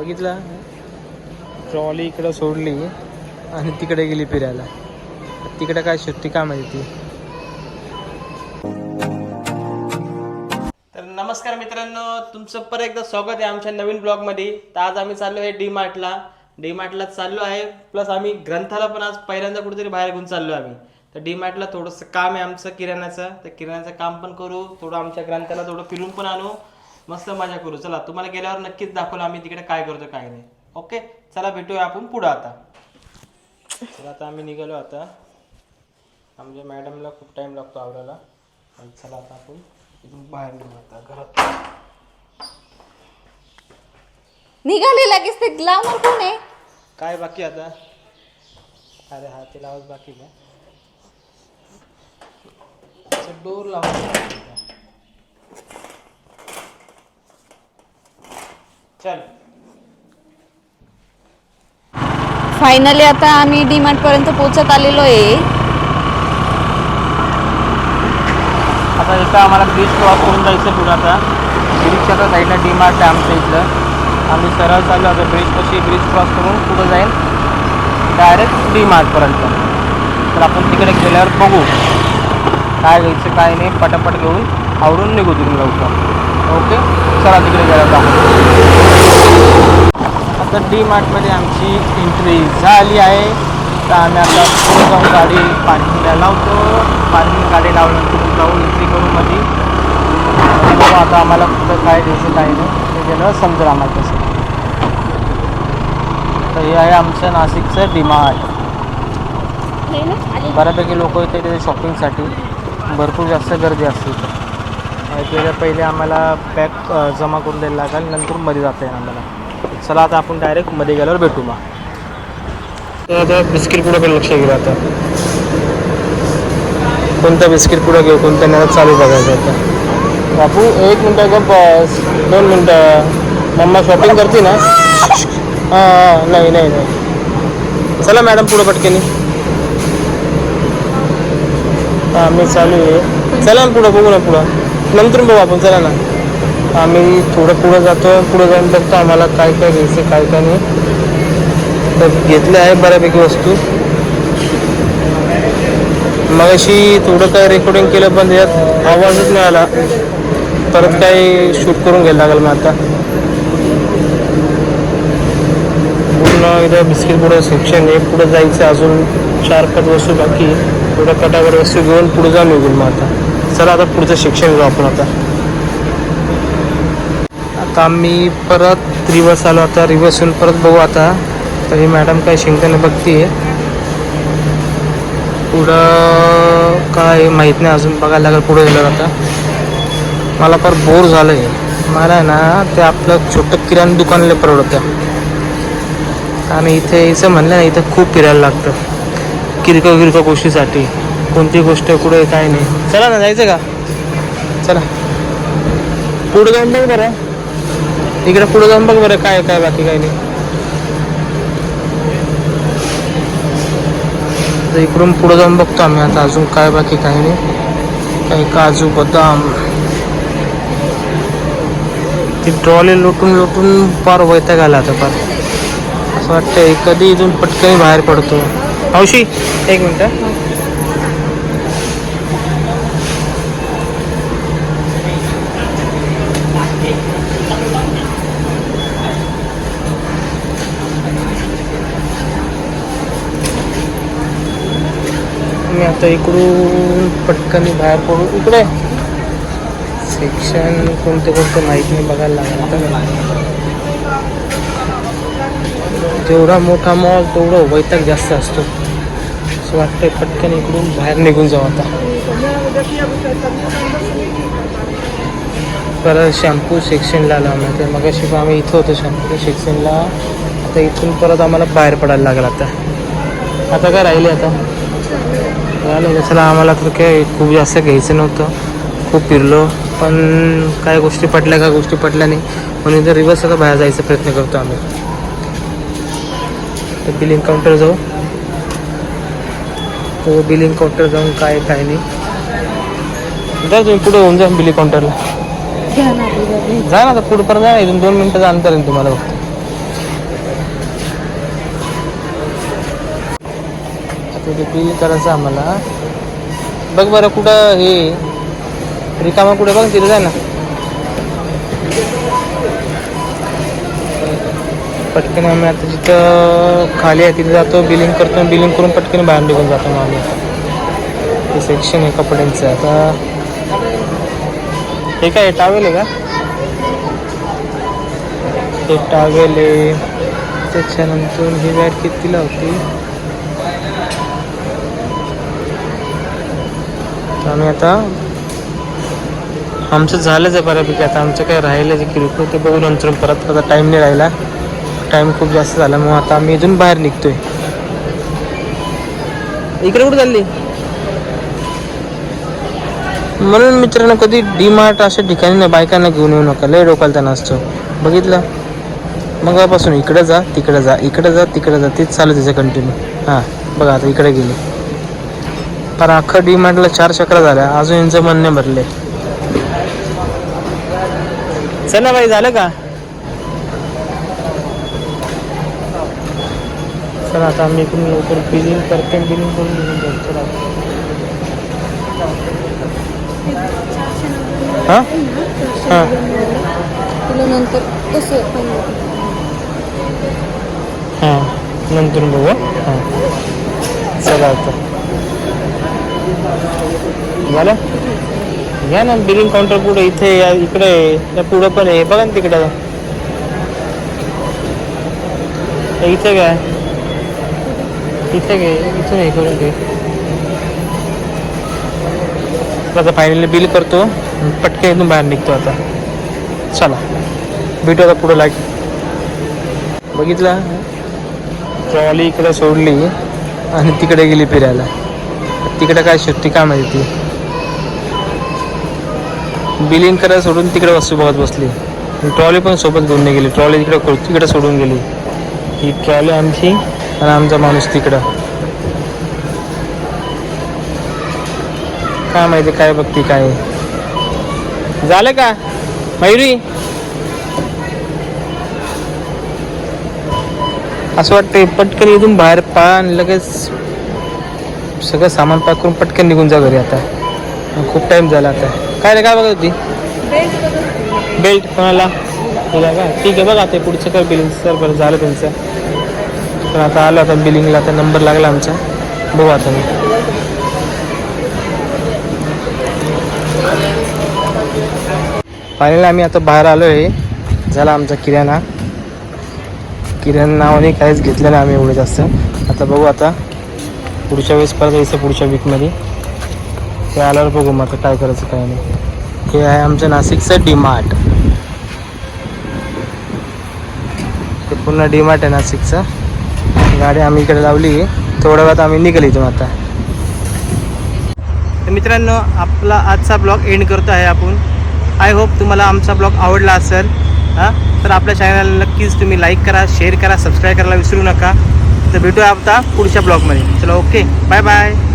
बघितलं? ट्रॉली इकडं सोडली आणि तिकडे गेली फिरायला. तिकडे काय सुट्टी का माहिती तर नमस्कार मित्रांनो तुमचं परत एकदा स्वागत आहे आमच्या नवीन ब्लॉगमध्ये. तर आज आम्ही चाललो आहे डी मार्टला डी मार्टला चाललो आहे. प्लस आम्ही ग्रंथाला पण आज पहिल्यांदा कुठेतरी बाहेर घेऊन चाललो आम्ही. तर डी मार्टला थोडंसं काम आहे आमचं किराण्याचं. तर किराण्याचं काम पण करू थोडं आमच्या ग्रंथाला थोडं फिरून पण आणू. मस्त मजा करू. चला तुम्हाला गेल्यावर नक्कीच दाखवलं आम्ही तिकडे काय करतो काय नाही. ओके? चला भेटूया आपण पुढं आता. चला आता आम्ही निघालो आता. आमच्या मॅडमला खूप टाईम लागतो आवडायला आणि चला आता आपण इथून बाहेर निघू आता घरात. निघाले लगेच ते ग्लामर कोण आहे? काय बाकी आता? अरे हा ते लावच बाकी का डोर लावा चल. फायनली आता आम्ही डीमार्ट पर्यंत पोहोचत आलेलो आहे आता इथं आम्हाला ब्रिज क्रॉस करून जायचं पुढं आता. ब्रिजच्या साईडला डी मार्ट आहे आमच्या इथलं. आम्ही सरळ चाललो आता ब्रिज कशी ब्रिज क्रॉस करून पुढं जाईल. डायरेक्ट डी मार्टपर्यंत तर आपण तिकडे गेल्यावर बघू. काय घ्यायचं काय नाही पटापट घेऊन आवरून निघू तिकडून लवकर. ओके? चला तिकडे दाखवू आता. डी मार्टमध्ये आमची एंट्री झाली आहे. तर आम्ही आता पुढे जाऊन गाडी पार्किंगला लावतो. पार्किंग गाडी लावल्यानंतर जाऊ एंट्री करू मध्ये आता आम्हाला कुठं काय द्यायचं काय नाही ते गेलं समजेल आम्हाला तसं. तर हे आहे आमचं नाशिकचं डीमार्ट बऱ्यापैकी लोक येते शॉपिंगसाठी भरपूर जास्त गर्दी असते त्याच्या पहिले आम्हाला पॅक जमा करून द्यायला लागेल नंतर मध्ये जाता येईल आम्हाला. चला आता आपण डायरेक्टमध्ये गेल्यावर भेटू मग. आता बिस्किट पुढं पण लक्ष घेऊ आता. कोणतं बिस्किट पुढं घेऊ कोणत्या नाही चालू बघायचं आता. बापू एक मिनटं ग बस. दोन मिनटं. मम्मा शॉपिंग करते ना? हां हां नाही नाही नाही. चला मॅडम पुढं पटकेनी. हां मी चालू आहे. चला ना पुढं बघू ना पुढं. नंतर बघू आपण चला ना. आम्ही थोडं पुढं जातो पुढं जाऊन बघतो आम्हाला काय काय घ्यायचं काय काय नाही. तर घेतलं आहे बऱ्यापैकी वस्तू. मग अशी थोडं काय रेकॉर्डिंग केलं पण त्याच्यात आवाजच नाही आला. परत काही शूट करून घ्यायला लागेल मग आता. पूर्ण इथं बिस्किट पुढं सेक्शन आहे. पुढं जायचं अजून चार पाच वस्तू बाकी थोडं कटाकट वस्तू घेऊन पुढे जाऊन निघून मग आता. चला आता पुढचं शिक्षण घेऊ आपण आता. आता आम्ही परत रिवर्स आलो आता. रिवर्स येऊन परत बघू आता. तर ही मॅडम काय शिंकताना बघते पुढं काय माहीत नाही अजून बघायला लागेल पुढे गेलं आता. मला फार बोर झालं आहे मला ना ते आपलं छोटं किराणा दुकानला परवडतं. आणि इथे यायचं म्हणलं ना इथं खूप फिरायला लागतं. किरकोळ किरकोळ गोष्टीसाठी. कोणती गोष्ट कुठे काय नाही. चला ना जायचं का? चला. पुढं जाऊन बघ बरं. इकडे पुढं जाऊन बघ बरं काय काय बाकी काय नाही. तर इकडून पुढं जाऊन बघतो आम्ही आता अजून काय बाकी काय नाही. काही काजू बदाम. ती ट्रॉली लुटून लुटून फार वैता घाला आता फार. असं वाटतंय कधी इथून पटकन बाहेर पडतो. हौशी एक मिनटं. मी आता इकडून पटकन बाहेर पडू. इकडे. सेक्शन कोणते कोणते माहीत नाही बघायला लागलं आता. जेवढा मोठा मॉल तेवढं वैताग जास्त असतो. असं वाटतं पटकन इकडून बाहेर निघून जाऊ आता. परत शॅम्पू सेक्शनला लावणार ते मग अशी आम्ही इथं होतो शॅम्पू सेक्शनला आता इथून परत आम्हाला बाहेर पडायला लागला आता. आता काय राहिले आता? झालं चला आम्हाला तर काय खूप जास्त घ्यायचं नव्हतं. खूप फिरलो पण काय गोष्टी पटल्या काय गोष्टी पटल्या नाही. म्हणून इथं रिवर्स आता बाहेर जायचा प्रयत्न करतो आम्ही. तर बिलिंग काउंटर जाऊ. तो बिलिंग काउंटर जाऊन काय काय नाही. जा तुम्ही पुढे होऊन जा बिलिंग काउंटरला जा ना आता पुढे पर्यंत जा ना इथून दोन मिनटं अंतर आहे तुम्हाला आता ते बिल करायचं आम्हाला. बघ बरं कुठं हे रिकामा कुठं बघ तिथे जाय ना. पटकन आम्ही आता जिथं खाली आहे तिथे जातो बिलिंग करतो बिलिंग करून पटकन बाहेर निघून जातो मग आम्ही. ते सेक्शन आहे कपड्यांचं. आता हे काय टावेल आहे का? एक टावेल आहे. त्याच्यानंतर ही बॅट कितीला होती आम्ही आता आमचं झालंच आहे बऱ्यापैकी. आता आमचं काय राहिलं जे किरकोळ. ते बघू नंतर परत आता टाईम नाही राहिला. टाईम खूप जास्त झाला. मग आता आम्ही इथून बाहेर निघतोय. इकडे कुठे चालली? म्हणून मित्रांनो कधी डी मार्ट अशा ठिकाणी नाही बायकांना घेऊन येऊ नका. लय डोकाल त्यांना असतो. बघितलं? मगापासून इकडे जा तिकडे जा इकडे जा तिकडे जा. तेच चालू त्याचं कंटिन्यू हां बघा आता इकडे गेले. पण अख्खं डी मार्टला चार चक्र झाल्या. अजून यांचं मन नाही भरले. चला बाई झालं का? चला आता आम्ही इकडून लवकर बिलिंग करते बिलिंग करून निघून जाऊ. चला. हां? हां. नंतर कसं हां. नंतर बघू हां. चला आता. झालं? घ्या ना बिलिंग काउंटर पुढे इथे या इकडे आहे. या पुढं पण आहे. बघा ना तिकडं. इथे काय इथे घे इथून हे करून घे. आता फायनली बिल करतो. पटकन इथून बाहेर निघतो आता. चला. भेटू आता पुढं लाग बघितलं? ट्रॉली इकडे सोडली आणि तिकडे गेली फिरायला. तिकडं काय शक्ती काय माहिती? ती बिलिंग करायला सोडून तिकडे वस्तू बघत बसली. ट्रॉली पण सोबत घेऊन नाही गेली ट्रॉली तिकडे तिकडे सोडून गेली. ही ट्रॉली आमची आणि आमचा माणूस तिकडं. काय माहिती काय बघती काय? झालं का? मयुरी? असं वाटतंय पटकन इथून बाहेर पळा आणि लगेच सगळं सामान पॅक करून पटकन निघून जा घरी आता. खूप टाइम झाला आता. काय रे काय बघत होती? बेल्ट कोणाला? तुला का? ठीक आहे बघा ते पुढचं काय बिलिंग सर बरं झालं त्यांचं. पण आता आलं आता बिलिंगला आता नंबर लागला आमचा. बघू आता मी. फायनल आम्ही आता बाहेर आलो आहे झाला आमचा किराणा. किराणा नावाने काहीच घेतलं नाही आम्ही एवढं जास्त. आता बघू आता. पुढच्या वेळेस परत यायचं पुढच्या वीकमध्ये ते आल्यावर बघू मग आता काय करायचं काय नाही. हे आहे आमचं नाशिकचं डीमार्ट ते पुन्हा डीमार्ट आहे नाशिकचं. गाडी आम्ही इकडे लावली. थोड्या वेळात आम्ही निघाल इथून आता. तर मित्रांनो आपला आजचा ब्लॉग एंड करतो आहे आपण. आय होप तुम्हाला आमचा ब्लॉग आवडला असेल हां? तर आपल्या चॅनलला नक्कीच तुम्ही लाईक करा शेअर करा सबस्क्राईब करायला विसरू नका. तर भेटूया आता पुढच्या ब्लॉगमध्ये. चला ओके. Bye bye.